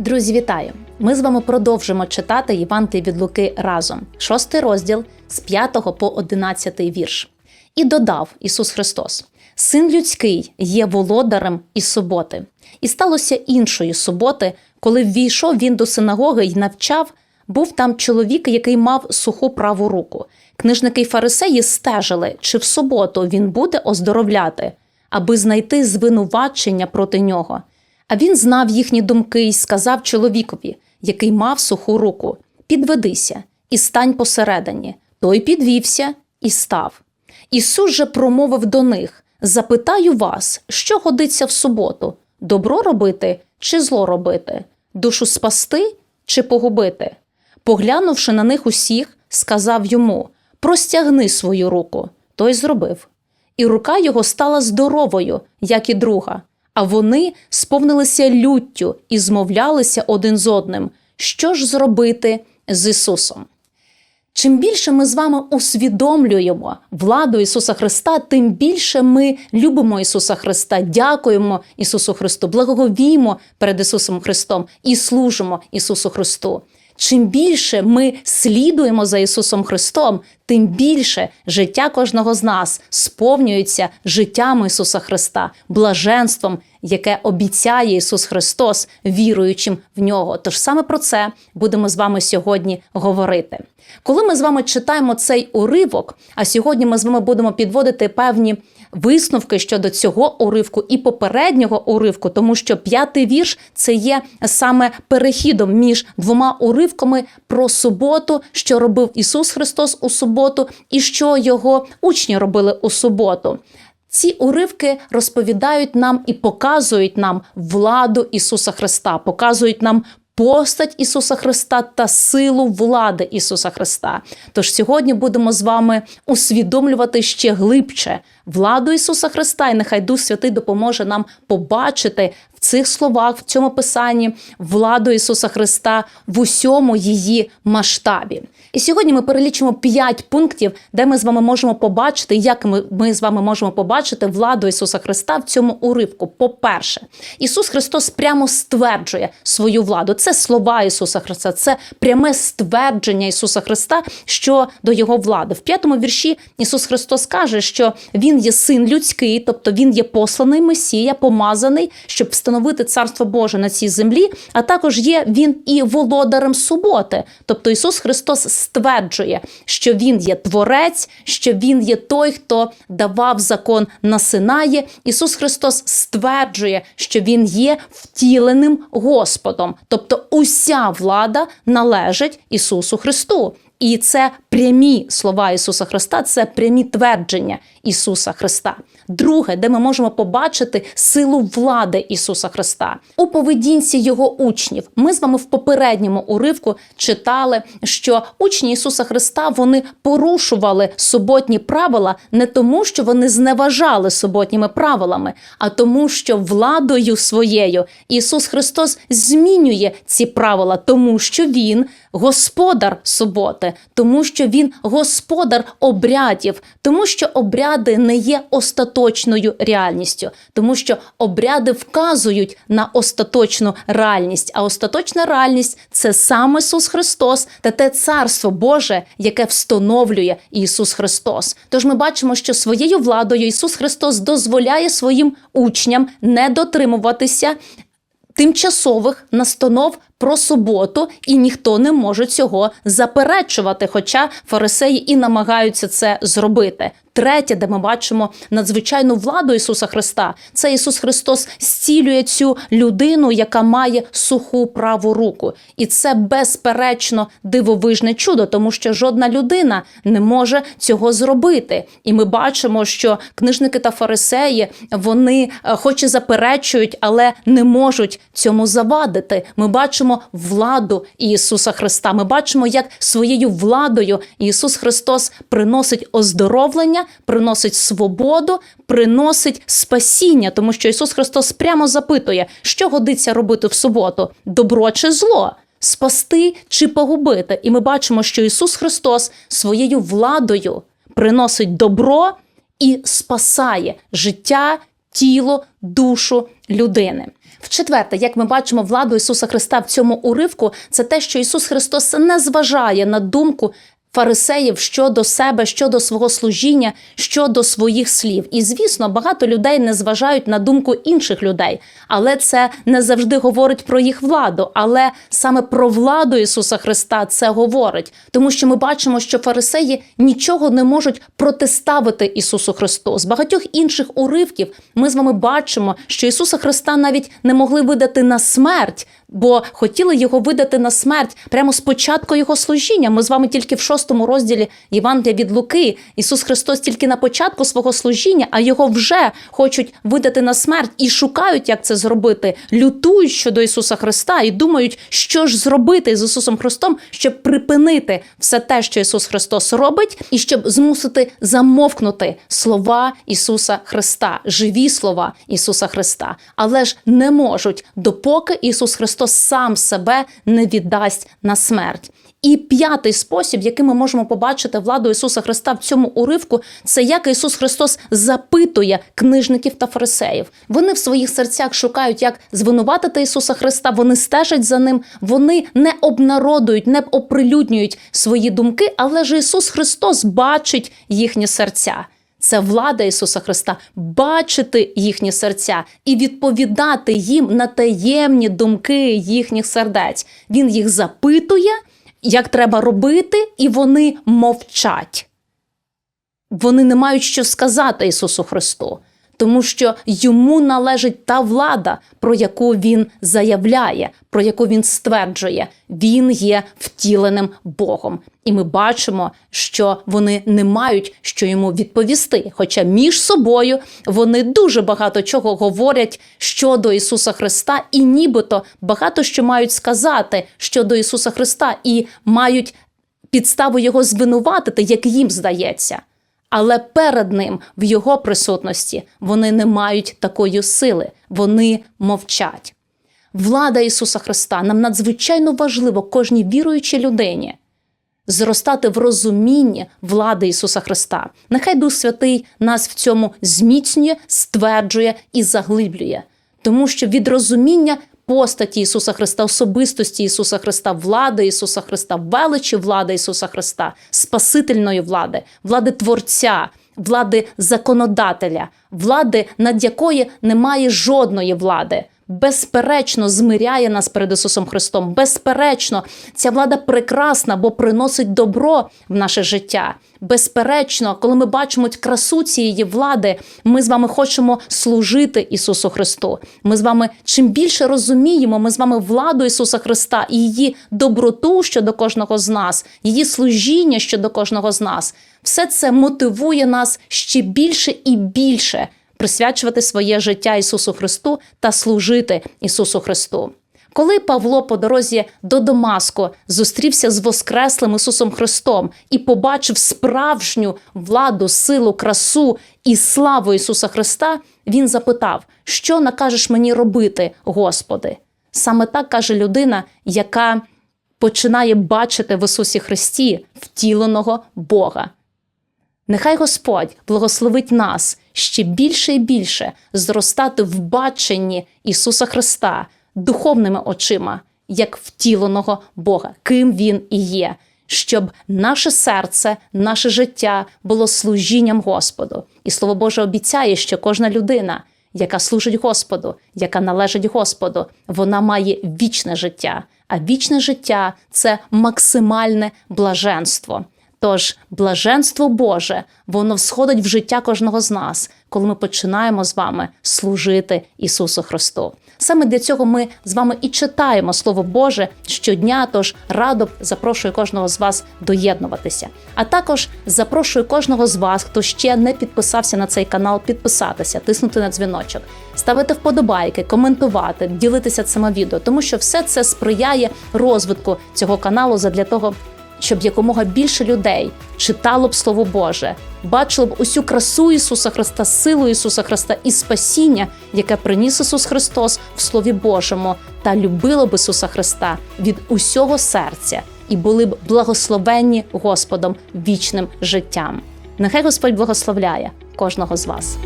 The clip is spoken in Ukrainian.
Друзі, вітаю! Ми з вами продовжимо читати Євангеліє від Луки разом, шостий розділ з 5 по 11 вірш. І додав Ісус Христос: Син людський є володарем і суботи. І сталося іншої суботи, коли ввійшов він до синагоги й навчав, був там чоловік, який мав суху праву руку. Книжники й фарисеї стежили, чи в суботу він буде оздоровляти, аби знайти звинувачення проти нього. А він знав їхні думки і сказав чоловікові, який мав суху руку: Підведися і стань посередині. Той підвівся і став. Ісус же промовив до них: Запитаю вас, що годиться в суботу: добро робити чи зло робити, душу спасти чи погубити? Поглянувши на них усіх, сказав йому: Простягни свою руку. Той зробив. І рука його стала здоровою, як і друга. А вони сповнилися люттю і змовлялися один з одним, що ж зробити з Ісусом. Чим більше ми з вами усвідомлюємо владу Ісуса Христа, тим більше ми любимо Ісуса Христа, дякуємо Ісусу Христу, благоговіємо перед Ісусом Христом і служимо Ісусу Христу. Чим більше ми слідуємо за Ісусом Христом, тим більше життя кожного з нас сповнюється життям Ісуса Христа, блаженством, яке обіцяє Ісус Христос, віруючим в нього. Тож саме про це будемо з вами сьогодні говорити. Коли ми з вами читаємо цей уривок, а сьогодні ми з вами будемо підводити певні висновки щодо цього уривку і попереднього уривку, тому що п'ятий вірш це є саме перехідом між двома уривками про суботу, що робив Ісус Христос у суботу, і що його учні робили у суботу. Ці уривки розповідають нам і показують нам владу Ісуса Христа, показують нам постать Ісуса Христа та силу влади Ісуса Христа. Тож сьогодні будемо з вами усвідомлювати ще глибше владу Ісуса Христа, і нехай Дух Святий допоможе нам побачити в цих словах, в цьому писанні владу Ісуса Христа в усьому її масштабі. І сьогодні ми перелічимо п'ять пунктів, де ми з вами можемо побачити, як ми, ми з вами можемо побачити владу Ісуса Христа в цьому уривку. По-перше, Ісус Христос прямо стверджує свою владу. Це слова Ісуса Христа, це пряме ствердження Ісуса Христа щодо Його влади. В п'ятому вірші Ісус Христос каже, що Він є син людський, тобто Він є посланий Месія, помазаний, щоб встановити Царство Боже на цій землі, а також є Він і володарем суботи. Тобто Ісус Христос стверджує, що Він є творець, що Він є той, хто давав закон на Синаї. Ісус Христос стверджує, що Він є втіленим Господом, тобто уся влада належить Ісусу Христу. І це прямі слова Ісуса Христа, це прямі твердження Ісуса Христа. Друге, де ми можемо побачити силу влади Ісуса Христа у поведінці Його учнів. Ми з вами в попередньому уривку читали, що учні Ісуса Христа вони порушували суботні правила не тому, що вони зневажали суботніми правилами, а тому, що владою своєю Ісус Христос змінює ці правила, тому що Він господар суботи, тому що Він господар обрядів, тому що обряди не є остаточною реальністю, тому що обряди вказують на остаточну реальність. А остаточна реальність це сам Ісус Христос та те царство Боже, яке встановлює Ісус Христос. Тож ми бачимо, що своєю владою Ісус Христос дозволяє своїм учням не дотримуватися тимчасових настанов про суботу, і ніхто не може цього заперечувати. Хоча фарисеї і намагаються це зробити. Третє, де ми бачимо надзвичайну владу Ісуса Христа, це Ісус Христос зцілює цю людину, яка має суху праву руку, і це безперечно дивовижне чудо, тому що жодна людина не може цього зробити. І ми бачимо, що книжники та фарисеї вони, е, хоч і заперечують, але не можуть цьому завадити. Ми бачимо владу Ісуса Христа. Ми бачимо, як своєю владою Ісус Христос приносить оздоровлення приносить свободу, приносить спасіння, тому що Ісус Христос прямо запитує, що годиться робити в суботу: добро чи зло. Спасти чи погубити. І ми бачимо, що Ісус Христос своєю владою приносить добро і спасає життя тіло, душу людини. В-четверте, як ми бачимо владу Ісуса Христа в цьому уривку, це те, що Ісус Христос не зважає на думку фарисеїв щодо себе, щодо свого служіння, щодо своїх слів. І звісно, багато людей не зважають на думку інших людей, але це не завжди говорить про їх владу. Але саме про владу Ісуса Христа це говорить, тому що ми бачимо, що фарисеї нічого не можуть протиставити Ісусу Христу. З багатьох інших уривків ми з вами бачимо, що Ісуса Христа навіть не могли видати на смерть. Бо хотіли його видати на смерть прямо з початку його служіння. Ми з вами тільки в шостому розділі Євангелія від Луки. Ісус Христос тільки на початку свого служіння, а його вже хочуть видати на смерть і шукають, як це зробити, лютують щодо Ісуса Христа і думають, що ж зробити з Ісусом Христом, щоб припинити все те, що Ісус Христос робить, і щоб змусити замовкнути слова Ісуса Христа, живі слова Ісуса Христа, але ж не можуть, допоки Ісус Христос сам себе не віддасть на смерть. І п'ятий спосіб, який ми можемо побачити владу Ісуса Христа в цьому уривку, це як Ісус Христос запитує книжників та фарисеїв. Вони в своїх серцях шукають, як звинуватити Ісуса Христа. Вони стежать за ним, вони не обнародують, не оприлюднюють свої думки, але ж Ісус Христос бачить їхні серця. Це влада Ісуса Христа бачити їхні серця і відповідати їм на таємні думки їхніх сердець. Він їх запитує, як треба робити, і вони мовчать. Вони не мають що сказати Ісусу Христу, тому що йому належить та влада, про яку він заявляє, про яку він стверджує. Він є втіленим Богом. І ми бачимо, що вони не мають що йому відповісти. Хоча між собою вони дуже багато чого говорять щодо Ісуса Христа, і нібито багато що мають сказати щодо Ісуса Христа, і мають підставу його звинуватити, як їм здається. Але перед ним, в його присутності, вони не мають такої сили, вони мовчать. Влада Ісуса Христа нам надзвичайно важливо кожній віруючій людині зростати в розумінні влади Ісуса Христа. Нехай Дух Святий нас в цьому зміцнює, стверджує і заглиблює, тому що від розуміння постаті Ісуса Христа, особистості Ісуса Христа, влади Ісуса Христа, величі влади Ісуса Христа, спасительної влади, влади Творця, влади законодателя, влади, над якої немає жодної влади. Безперечно, змиряє нас перед Ісусом Христом. Безперечно, ця влада прекрасна, бо приносить добро в наше життя. Безперечно, коли ми бачимо красу цієї влади, ми з вами хочемо служити Ісусу Христу. Ми з вами чим більше розуміємо, ми з вами владу Ісуса Христа і її доброту щодо кожного з нас, її служіння щодо кожного з нас. Все це мотивує нас ще більше і більше присвячувати своє життя Ісусу Христу та служити Ісусу Христу. Коли Павло по дорозі до Дамаску зустрівся з Воскреслим Ісусом Христом і побачив справжню владу, силу, красу і славу Ісуса Христа, він запитав, що накажеш мені робити, Господи? Саме так каже людина, яка починає бачити в Ісусі Христі втіленого Бога. Нехай Господь благословить нас ще більше і більше зростати в баченні Ісуса Христа духовними очима, як втіленого Бога, ким Він і є, щоб наше серце, наше життя було служінням Господу. І Слово Боже обіцяє, що кожна людина, яка служить Господу, яка належить Господу, вона має вічне життя. А вічне життя це максимальне блаженство. Тож блаженство Боже, воно всходить в життя кожного з нас, коли ми починаємо з вами служити Ісусу Христу. Саме для цього ми з вами і читаємо Слово Боже щодня. Тож радо запрошую кожного з вас доєднуватися. А також запрошую кожного з вас, хто ще не підписався на цей канал, підписатися, тиснути на дзвіночок, ставити вподобайки, коментувати, ділитися цими відео, тому що все це сприяє розвитку цього каналу задля того щоб якомога більше людей читало б Слово Боже, бачило б усю красу Ісуса Христа, силу Ісуса Христа і спасіння, яке приніс Ісус Христос в Слові Божому, та любило б Ісуса Христа від усього серця і були б благословенні Господом вічним життям. Нехай Господь благословляє кожного з вас.